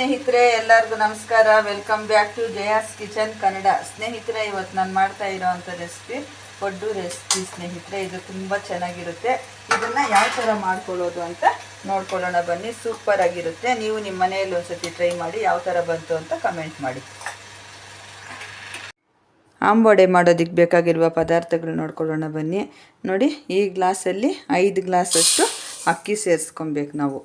ಸ್ನೇಹಿತರೆ, ಎಲ್ಲರಿಗೂ ನಮಸ್ಕಾರ. Welcome back to Jaya's kitchen Kannada ಸ್ನೇಹಿತರೆ, ಇವತ್ತು ನಾನು ಮಾಡ್ತಾ ಇರೋವಂಥ ರೆಸಿಪಿ ಪಡ್ಡು ರೆಸಿಪಿ ಸ್ನೇಹಿತರೆ, ಇದು ತುಂಬ ಚೆನ್ನಾಗಿರುತ್ತೆ. ಇದನ್ನು ಯಾವ ಥರ ಮಾಡ್ಕೊಳ್ಳೋದು ಅಂತ ನೋಡ್ಕೊಳ್ಳೋಣ. ಬನ್ನಿ ಸೂಪರ್ ಆಗಿರುತ್ತೆ. ನೀವು ನಿಮ್ಮ ಮನೆಯಲ್ಲಿ ಒಂದ್ಸತಿ ಟ್ರೈ ಮಾಡಿ ಯಾವ ಥರ ಬಂತು ಅಂತ ಕಮೆಂಟ್ ಮಾಡಿ. ಆಂಬೊಡೆ ಮಾಡೋದಕ್ಕೆ ಬೇಕಾಗಿರುವ ಪದಾರ್ಥಗಳು ನೋಡ್ಕೊಳ್ಳೋಣ ಬನ್ನಿ. ನೋಡಿ, ಈ ಗ್ಲಾಸಲ್ಲಿ ಐದು ಗ್ಲಾಸಷ್ಟು ಅಕ್ಕಿ ಸೇರಿಸ್ಕೊಬೇಕು ನಾವು.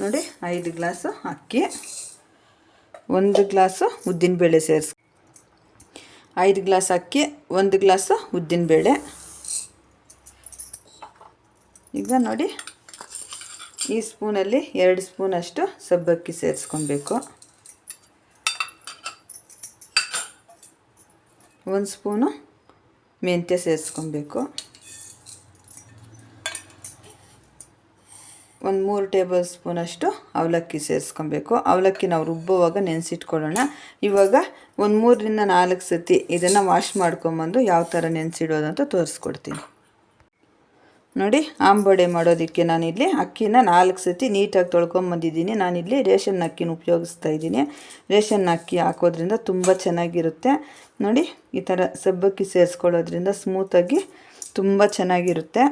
ನೋಡಿ, ಐದು ಗ್ಲಾಸು ಅಕ್ಕಿ, ಒಂದು ಗ್ಲಾಸು ಉದ್ದಿನಬೇಳೆ ಸೇರಿಸಿ. ಐದು ಗ್ಲಾಸ್ ಅಕ್ಕಿ, ಒಂದು ಗ್ಲಾಸು ಉದ್ದಿನಬೇಳೆ ಈಗ ನೋಡಿ, ಈ ಸ್ಪೂನಲ್ಲಿ ಎರಡು ಸ್ಪೂನಷ್ಟು ಸಬ್ಬಕ್ಕಿ ಸೇರಿಸ್ಕೊಬೇಕು. ಒಂದು ಸ್ಪೂನು ಮೆಂತ್ಯ ಸೇರಿಸ್ಕೊಬೇಕು. ಒಂದು ಮೂರು ಟೇಬಲ್ ಸ್ಪೂನಷ್ಟು ಅವಲಕ್ಕಿ ಸೇರಿಸ್ಕೊಬೇಕು. ಅವಲಕ್ಕಿ ನಾವು ರುಬ್ಬುವಾಗ ನೆನೆಸಿಟ್ಕೊಳ್ಳೋಣ. ಇವಾಗ ಒಂದು ಮೂರರಿಂದ ನಾಲ್ಕು ಸತಿ ಇದನ್ನು ವಾಶ್ ಮಾಡ್ಕೊಂಬಂದು ಯಾವ ಥರ ನೆನೆಸಿಡೋದು ಅಂತ ತೋರಿಸ್ಕೊಡ್ತೀನಿ. ನೋಡಿ, ಆಂಬೋಡೆ ಮಾಡೋದಕ್ಕೆ ನಾನಿಲ್ಲಿ ಅಕ್ಕಿನ ನಾಲ್ಕು ಸತಿ ನೀಟಾಗಿ ತೊಳ್ಕೊಂಬಂದಿದ್ದೀನಿ. ನಾನಿಲ್ಲಿ ರೇಷನ್ ಅಕ್ಕಿನ ಉಪಯೋಗಿಸ್ತಾ ಇದ್ದೀನಿ. ರೇಷನ್ ಅಕ್ಕಿ ಹಾಕೋದ್ರಿಂದ ತುಂಬ ಚೆನ್ನಾಗಿರುತ್ತೆ. ನೋಡಿ, ಈ ಥರ ಸಬ್ಬಕ್ಕಿ ಸೇರಿಸ್ಕೊಳ್ಳೋದ್ರಿಂದ ಸ್ಮೂತಾಗಿ ತುಂಬ ಚೆನ್ನಾಗಿರುತ್ತೆ.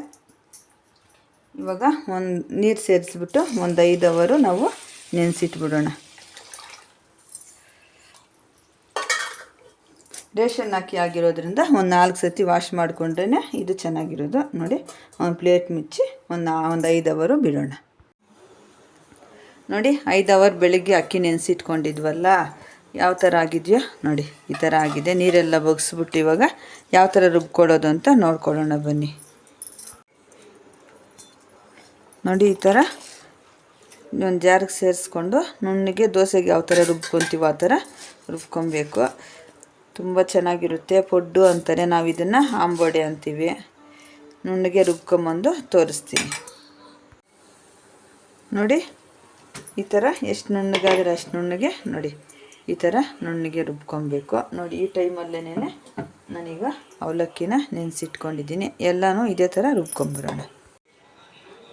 ಇವಾಗ ಒಂದು ನೀರು ಸೇರಿಸ್ಬಿಟ್ಟು ಒಂದು ಐದು ಅವರು ನಾವು ನೆನೆಸಿಟ್ಬಿಡೋಣ. ರೇಷನ್ ಅಕ್ಕಿ ಆಗಿರೋದ್ರಿಂದ ಒಂದು ನಾಲ್ಕು ಸತಿ ವಾಶ್ ಮಾಡಿಕೊಂಡ್ರೆ ಇದು ಚೆನ್ನಾಗಿರೋದು. ನೋಡಿ, ಒಂದು ಪ್ಲೇಟ್ ಮುಚ್ಚಿ ಒಂದು ಒಂದು ಐದು ಅವರು ಬಿಡೋಣ. ನೋಡಿ, ಐದು ಅವರ್ ಬೆಳಿಗ್ಗೆ ಅಕ್ಕಿ ನೆನೆಸಿಟ್ಕೊಂಡಿದ್ವಲ್ಲ, ಯಾವ ಥರ ಆಗಿದೆಯೋ? ನೋಡಿ, ಈ ಥರ ಆಗಿದೆ. ನೀರೆಲ್ಲ ಬಗ್ಸ್ಬಿಟ್ಟು ಇವಾಗ ಯಾವ ಥರ ರುಬ್ಕೊಡೋದು ಅಂತ ನೋಡ್ಕೊಳ್ಳೋಣ ಬನ್ನಿ. ನೋಡಿ ಈ ಥರ. ಒಂದು ಜಾರಿಗೆ ಸೇರಿಸ್ಕೊಂಡು ನುಣ್ಣಗೆ ದೋಸೆಗೆ ಯಾವ ಥರ ರುಬ್ಕೊತೀವೋ ಆ ಥರ ರುಬ್ಕೊಬೇಕು. ತುಂಬ ಚೆನ್ನಾಗಿರುತ್ತೆ ಪೊಡ್ಡು ಅಂತಾರೆ ನಾವು ಇದನ್ನು ಆಂಬೋಡೆ ಅಂತೀವಿ. ನುಣ್ಣಗೆ ರುಬ್ಕೊಂಬಂದು ತೋರಿಸ್ತೀನಿ. ನೋಡಿ, ಈ ಥರ ಎಷ್ಟು ನುಣ್ಣಗಾದರೆ ಅಷ್ಟು ನುಣ್ಣಗೆ ನೋಡಿ, ಈ ಥರ ನುಣ್ಣಗೆ ರುಬ್ಕೊಬೇಕು. ನೋಡಿ, ಈ ಟೈಮಲ್ಲೇನೆ ನಾನೀಗ ಅವಲಕ್ಕಿನ ನೆನೆಸಿಟ್ಕೊಂಡಿದ್ದೀನಿ. ಎಲ್ಲನೂ ಇದೇ ಥರ ರುಬ್ಕೊಂಬರೋಣ.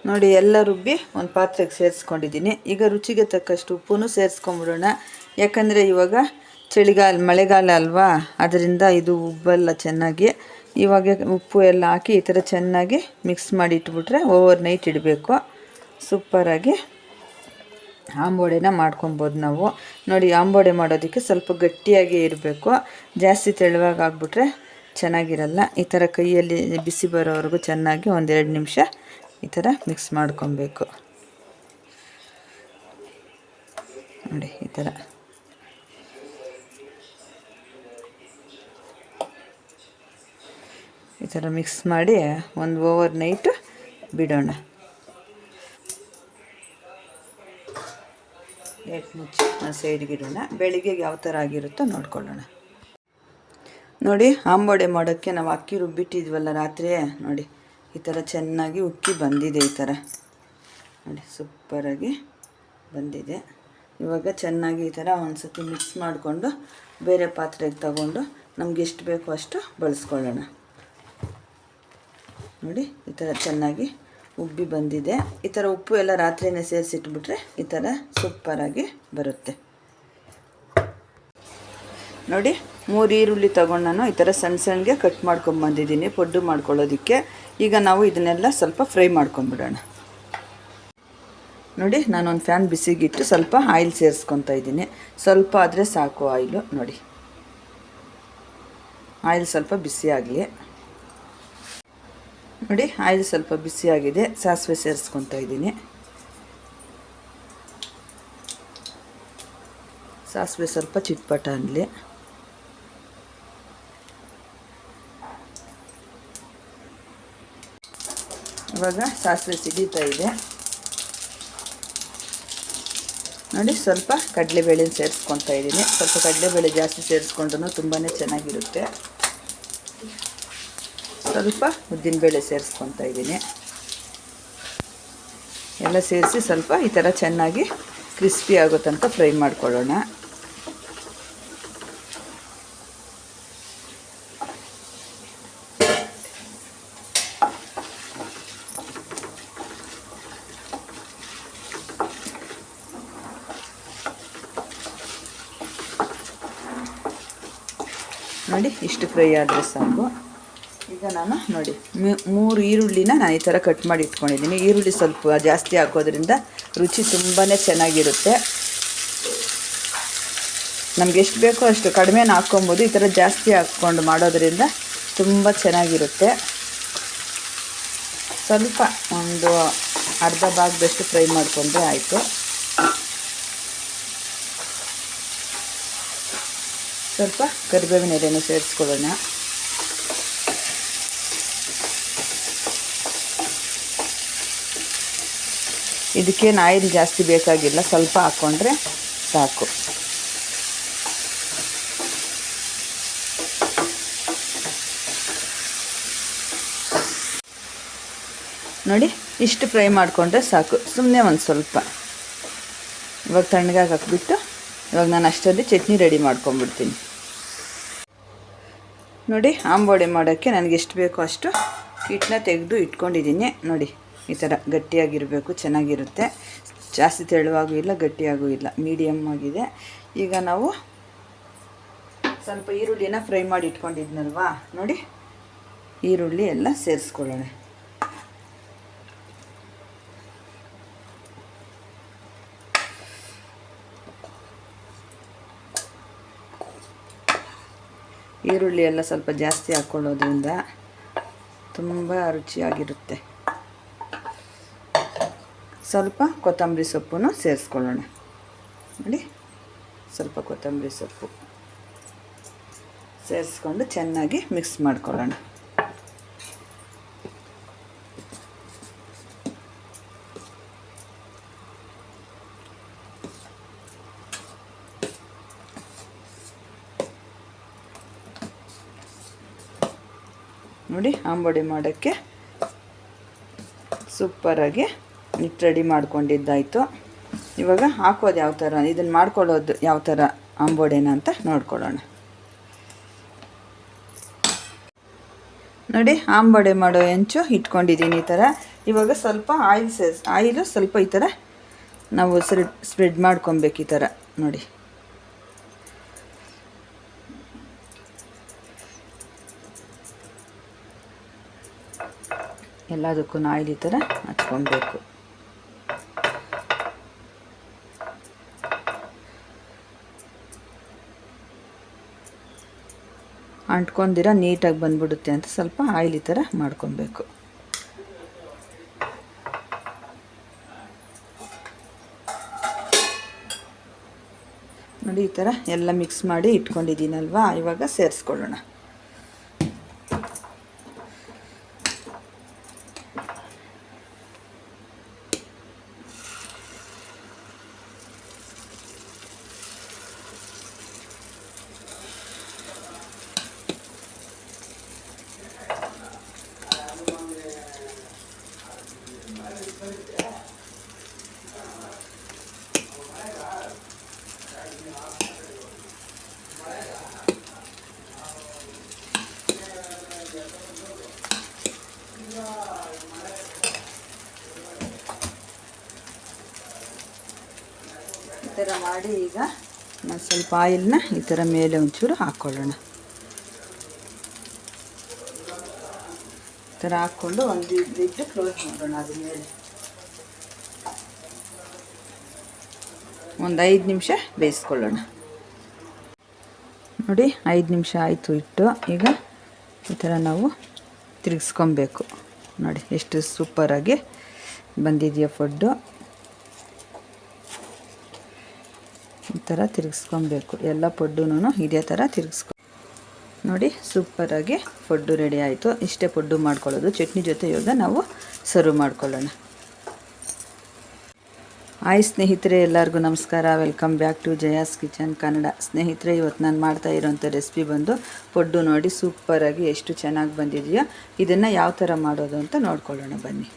ನೋಡಿ ಎಲ್ಲ ರುಬ್ಬಿ ಒಂದು ಪಾತ್ರೆಗೆ ಸೇರಿಸ್ಕೊಂಡಿದ್ದೀನಿ. ಈಗ ರುಚಿಗೆ ತಕ್ಕಷ್ಟು ಉಪ್ಪು ಸೇರಿಸ್ಕೊಂಬಿಡೋಣ. ಯಾಕಂದರೆ ಇವಾಗ ಚಳಿಗಾಲ, ಮಳೆಗಾಲ ಅಲ್ವಾ? ಅದರಿಂದ ಇದು ಉಬ್ಬಲ್ಲ ಚೆನ್ನಾಗಿ, ಇವಾಗ ಉಪ್ಪು ಎಲ್ಲ ಹಾಕಿ ಈ ಥರ ಚೆನ್ನಾಗಿ ಮಿಕ್ಸ್ ಮಾಡಿ ಇಟ್ಬಿಟ್ರೆ ಓವರ್ ನೈಟ್ ಇಡಬೇಕು. ಸೂಪರಾಗಿ ಆಂಬೋಡೆನ ಮಾಡ್ಕೊಬೋದು ನಾವು. ನೋಡಿ, ಆಂಬೋಡೆ ಮಾಡೋದಕ್ಕೆ ಸ್ವಲ್ಪ ಗಟ್ಟಿಯಾಗಿ ಇರಬೇಕು. ಜಾಸ್ತಿ ತೆಳುವಾಗಿ ಆಗಿಬಿಟ್ರೆ ಚೆನ್ನಾಗಿರಲ್ಲ. ಈ ಥರ ಕೈಯಲ್ಲಿ ಬಿಸಿ ಬರೋವರೆಗೂ ಚೆನ್ನಾಗಿ ಒಂದೆರಡು ನಿಮಿಷ ಈ ಥರ ಮಿಕ್ಸ್ ಮಾಡ್ಕೊಬೇಕು. ನೋಡಿ, ಈ ಥರ ಈ ಥರ ಮಿಕ್ಸ್ ಮಾಡಿ ಒಂದು ಓವರ್ ನೈಟ್ ಬಿಡೋಣ. ಏಟ್ ಮುಚ್ಚಿ ಸೈಡ್ಗೆ ಇಡೋಣ. ಬೆಳಿಗ್ಗೆ ಯಾವ ಥರ ಆಗಿರುತ್ತೋ ನೋಡ್ಕೊಳ್ಳೋಣ. ನೋಡಿ ಆಂಬೋಡೆ ಮಾಡೋಕ್ಕೆ ನಾವು ಅಕ್ಕಿ ರುಬ್ಬಿಟ್ಟಿದ್ವಲ್ಲ ರಾತ್ರಿ. ನೋಡಿ ಈ ಥರ ಚೆನ್ನಾಗಿ ಉಕ್ಕಿ ಬಂದಿದೆ ಈ ಥರ. ನೋಡಿ, ಸೂಪರಾಗಿ ಬಂದಿದೆ. ಇವಾಗ ಚೆನ್ನಾಗಿ ಈ ಥರ ಒಂದು ಸತಿ ಮಿಕ್ಸ್ ಮಾಡಿಕೊಂಡು ಬೇರೆ ಪಾತ್ರೆಗೆ ತಗೊಂಡು ನಮ್ಗೆ ಎಷ್ಟು ಬೇಕೋ ಅಷ್ಟು ಬಳಸ್ಕೊಳ್ಳೋಣ. ನೋಡಿ, ಈ ಥರ ಚೆನ್ನಾಗಿ ಉಬ್ಬಿ ಬಂದಿದೆ. ಈ ಥರ ಉಪ್ಪು ಎಲ್ಲ ರಾತ್ರಿನೇ ಸೇರಿಸಿಟ್ಬಿಟ್ರೆ ಈ ಥರ ಸೂಪರಾಗಿ ಬರುತ್ತೆ. ನೋಡಿ ಮೂರು ಈರುಳ್ಳಿ ತೊಗೊಂಡು ನಾನು ಈ ಥರ ಸಣ್ಣ ಸಣ್ಣಗೆ ಕಟ್ ಮಾಡ್ಕೊಂಬಂದಿದ್ದೀನಿ ಪೊಡ್ಡು ಮಾಡ್ಕೊಳ್ಳೋದಕ್ಕೆ. ಈಗ ನಾವು ಇದನ್ನೆಲ್ಲ ಸ್ವಲ್ಪ ಫ್ರೈ ಮಾಡ್ಕೊಂಬಿಡೋಣ ನೋಡಿ, ನಾನೊಂದು ಫ್ಯಾನ್ ಬಿಸಿಗಿಟ್ಟು ಸ್ವಲ್ಪ ಆಯಿಲ್ ಸೇರಿಸ್ಕೊತಾ ಇದ್ದೀನಿ. ಸ್ವಲ್ಪ ಆದರೆ ಸಾಕು ಆಯಿಲು ನೋಡಿ. ಆಯಿಲ್ ಸ್ವಲ್ಪ ಬಿಸಿ ನೋಡಿ ಆಯಿಲ್ ಸ್ವಲ್ಪ ಬಿಸಿಯಾಗಿದೆ ಸಾಸಿವೆ ಸೇರಿಸ್ಕೊತಾ ಇದ್ದೀನಿ. ಸಾಸಿವೆ ಸ್ವಲ್ಪ ಚಿಟ್ಪಟ ಅನ್ನಲಿ ಇವಾಗ ಸಾಸಿವೆ ಸಿಡಿತಾ ಇದೆ. ನೋಡಿ, ಸ್ವಲ್ಪ ಕಡಲೆಬೇಳೆನ ಸೇರಿಸ್ಕೊತಾ ಇದ್ದೀನಿ. ಸ್ವಲ್ಪ ಕಡಲೆಬೇಳೆ ಜಾಸ್ತಿ ಸೇರಿಸ್ಕೊಂಡ್ರೂ ತುಂಬಾ ಚೆನ್ನಾಗಿರುತ್ತೆ. ಸ್ವಲ್ಪ ಉದ್ದಿನಬೇಳೆ ಸೇರಿಸ್ಕೊತಾ ಇದ್ದೀನಿ. ಎಲ್ಲ ಸೇರಿಸಿ ಸ್ವಲ್ಪ ಈ ಥರ ಚೆನ್ನಾಗಿ ಕ್ರಿಸ್ಪಿ ಆಗೋ ತನಕ ಫ್ರೈ ಮಾಡ್ಕೊಳ್ಳೋಣ. ನೋಡಿ, ಇಷ್ಟು ಫ್ರೈ ಆದರೆ ಸಾಕು. ಈಗ ನಾನು ನೋಡಿ ಮೂರು ಈರುಳ್ಳಿನ ನಾನು ಈ ಥರ ಕಟ್ ಮಾಡಿ ಇಟ್ಕೊಂಡಿದ್ದೀನಿ. ಈರುಳ್ಳಿ ಸ್ವಲ್ಪ ಜಾಸ್ತಿ ಹಾಕೋದ್ರಿಂದ ರುಚಿ ತುಂಬಾ ಚೆನ್ನಾಗಿರುತ್ತೆ. ನಮ್ಗೆ ಎಷ್ಟು ಬೇಕೋ ಅಷ್ಟು ಕಡಿಮೆನ ಹಾಕ್ಕೊಬೋದು. ಈ ಥರ ಜಾಸ್ತಿ ಹಾಕ್ಕೊಂಡು ಮಾಡೋದ್ರಿಂದ ತುಂಬ ಚೆನ್ನಾಗಿರುತ್ತೆ. ಸ್ವಲ್ಪ ಒಂದು ಅರ್ಧ ಭಾಗದಷ್ಟು ಫ್ರೈ ಮಾಡಿಕೊಂಡ್ರೆ ಆಯಿತು. ಸ್ವಲ್ಪ ಕರಿಬೇವಿನ ಎಲೆನೂ ಸೇರಿಸ್ಕೊಳ್ಳೋಣ. ಇದಕ್ಕೇನು ಆಯಿಲ್ ಜಾಸ್ತಿ ಬೇಕಾಗಿಲ್ಲ, ಸ್ವಲ್ಪ ಹಾಕ್ಕೊಂಡ್ರೆ ಸಾಕು. ನೋಡಿ, ಇಷ್ಟು ಫ್ರೈ ಮಾಡಿಕೊಂಡ್ರೆ ಸಾಕು. ಸುಮ್ಮನೆ ಒಂದು ಸ್ವಲ್ಪ. ಇವಾಗ ತಣ್ಣಗಾಗಿ ಹಾಕ್ಬಿಟ್ಟು, ಇವಾಗ ನಾನು ಅಷ್ಟರಲ್ಲಿ ಚಟ್ನಿ ರೆಡಿ ಮಾಡ್ಕೊಂಬಿಡ್ತೀನಿ ನೋಡಿ ಆಂಬೋಡೆ ಮಾಡೋಕ್ಕೆ ನನಗೆ ಎಷ್ಟು ಬೇಕೋ ಅಷ್ಟು ಹಿಟ್ಟನ್ನ ತೆಗೆದು ಇಟ್ಕೊಂಡಿದ್ದೀನಿ. ನೋಡಿ, ಈ ಥರ ಗಟ್ಟಿಯಾಗಿರಬೇಕು, ಚೆನ್ನಾಗಿರುತ್ತೆ. ಜಾಸ್ತಿ ತೆಳುವಾಗೂ ಇಲ್ಲ, ಗಟ್ಟಿಯಾಗೂ ಇಲ್ಲ, ಮೀಡಿಯಮ್ ಆಗಿದೆ. ಈಗ ನಾವು ಸ್ವಲ್ಪ ಈರುಳ್ಳಿನ ಫ್ರೈ ಮಾಡಿ ಇಟ್ಕೊಂಡಿದ್ನಲ್ವಾ? ನೋಡಿ, ಈರುಳ್ಳಿ ಎಲ್ಲ ಸೇರಿಸ್ಕೊಳ್ಳೋಣ. ಈರುಳ್ಳಿ ಎಲ್ಲ ಸ್ವಲ್ಪ ಜಾಸ್ತಿ ಹಾಕ್ಕೊಳ್ಳೋದ್ರಿಂದ ತುಂಬ ರುಚಿಯಾಗಿರುತ್ತೆ. ಸ್ವಲ್ಪ ಕೊತ್ತಂಬರಿ ಸೊಪ್ಪನ್ನು ಸೇರಿಸ್ಕೊಳ್ಳೋಣ. ನೋಡಿ, ಸ್ವಲ್ಪ ಕೊತ್ತಂಬರಿ ಸೊಪ್ಪು ಸೇರಿಸ್ಕೊಂಡು ಚೆನ್ನಾಗಿ ಮಿಕ್ಸ್ ಮಾಡ್ಕೊಳ್ಳೋಣ. ನೋಡಿ, ಆಂಬೊಡೆ ಮಾಡೋಕ್ಕೆ ಸೂಪರಾಗಿ ನಿಟ್ ರೆಡಿ ಮಾಡ್ಕೊಂಡಿದ್ದಾಯಿತು. ಇವಾಗ ಹಾಕೋದು ಯಾವ ಥರ, ಇದನ್ನು ಮಾಡ್ಕೊಳ್ಳೋದು ಯಾವ ಥರ ಆಂಬೋಡೆನ ಅಂತ ನೋಡ್ಕೊಳ್ಳೋಣ. ನೋಡಿ, ಆಂಬೊಡೆ ಮಾಡೋ ಹೆಂಚು ಇಟ್ಕೊಂಡಿದ್ದೀನಿ ಈ ಥರ. ಇವಾಗ ಸ್ವಲ್ಪ ಆಯಿಲ್ ಸೇರಿಸ್ ಆಯಿಲು ಸ್ವಲ್ಪ ಈ ಥರ ನಾವು ಸ್ಪ್ರೆಡ್ ಮಾಡ್ಕೊಬೇಕು ಈ ಥರ. ನೋಡಿ. ಎಲ್ಲದಕ್ಕೂ ಆಯಿಲ್ ಈ ಥರ ಹಚ್ಕೊಬೇಕು ಅಂಟ್ಕೊಂಡಿರ ನೀಟಾಗಿ ಬಂದ್ಬಿಡುತ್ತೆ ಅಂತ ಸ್ವಲ್ಪ ಆಯಿಲ್ ಈ ಥರ ಮಾಡ್ಕೊಬೇಕು ನೋಡಿ ಈ ಥರ ಎಲ್ಲ ಮಿಕ್ಸ್ ಮಾಡಿ ಇಟ್ಕೊಂಡಿದ್ದೀನಲ್ವಾ? ಇವಾಗ ಸೇರಿಸ್ಕೊಳ್ಳೋಣ. ಮಾಡಿ ಈಗ ನಾವು ಸ್ವಲ್ಪ ಆಯಿಲ್ನ ಈ ಥರ ಮೇಲೆ ಒಂಚೂರು ಹಾಕ್ಕೊಳ್ಳೋಣ. ಈ ಥರ ಹಾಕ್ಕೊಂಡು ಒಂದು ಇಟ್ಟು ಕ್ಲೋಸ್ ಮಾಡೋಣ ಅದ್ರ ಮೇಲೆ. ಒಂದು ಐದು ನಿಮಿಷ ಬೇಯಿಸ್ಕೊಳ್ಳೋಣ. ನೋಡಿ, ಐದು ನಿಮಿಷ ಆಯಿತು ಇಟ್ಟು ಈಗ ಈ ಥರ ನಾವು ತಿರುಗಿಸ್ಕೊಬೇಕು. ನೋಡಿ, ಎಷ್ಟು ಸೂಪರಾಗಿ ಬಂದಿದೆಯಾ ಫುಡ್ಡು ಥರ ತಿರುಗಿಸ್ಕೊಬೇಕು. ಎಲ್ಲ ಪೊಡ್ಡುನೂ ಇದೇ ಥರ ತಿರುಗಿಸ್ಕೊ ನೋಡಿ ಸೂಪರಾಗಿ ಫುಡ್ಡು ರೆಡಿ ಆಯಿತು. ಇಷ್ಟೇ ಪೊಡ್ಡು ಮಾಡ್ಕೊಳ್ಳೋದು. ಚಟ್ನಿ ಜೊತೆ ಇವಾಗ ನಾವು ಸರ್ವ್ ಮಾಡ್ಕೊಳ್ಳೋಣ. ಹಾಯ್ ಸ್ನೇಹಿತರೆ, ಎಲ್ಲರಿಗೂ ನಮಸ್ಕಾರ. Welcome back to Jaya's kitchen Kannada ಸ್ನೇಹಿತರೆ, ಇವತ್ತು ನಾನು ಮಾಡ್ತಾ ಇರೋಂಥ ರೆಸಿಪಿ ಬಂದು ಪೊಡ್ಡು ನೋಡಿ ಸೂಪರಾಗಿ ಎಷ್ಟು ಚೆನ್ನಾಗಿ ಬಂದಿದೆಯೋ, ಇದನ್ನು ಯಾವ ಥರ ಮಾಡೋದು ಅಂತ ನೋಡ್ಕೊಳ್ಳೋಣ ಬನ್ನಿ.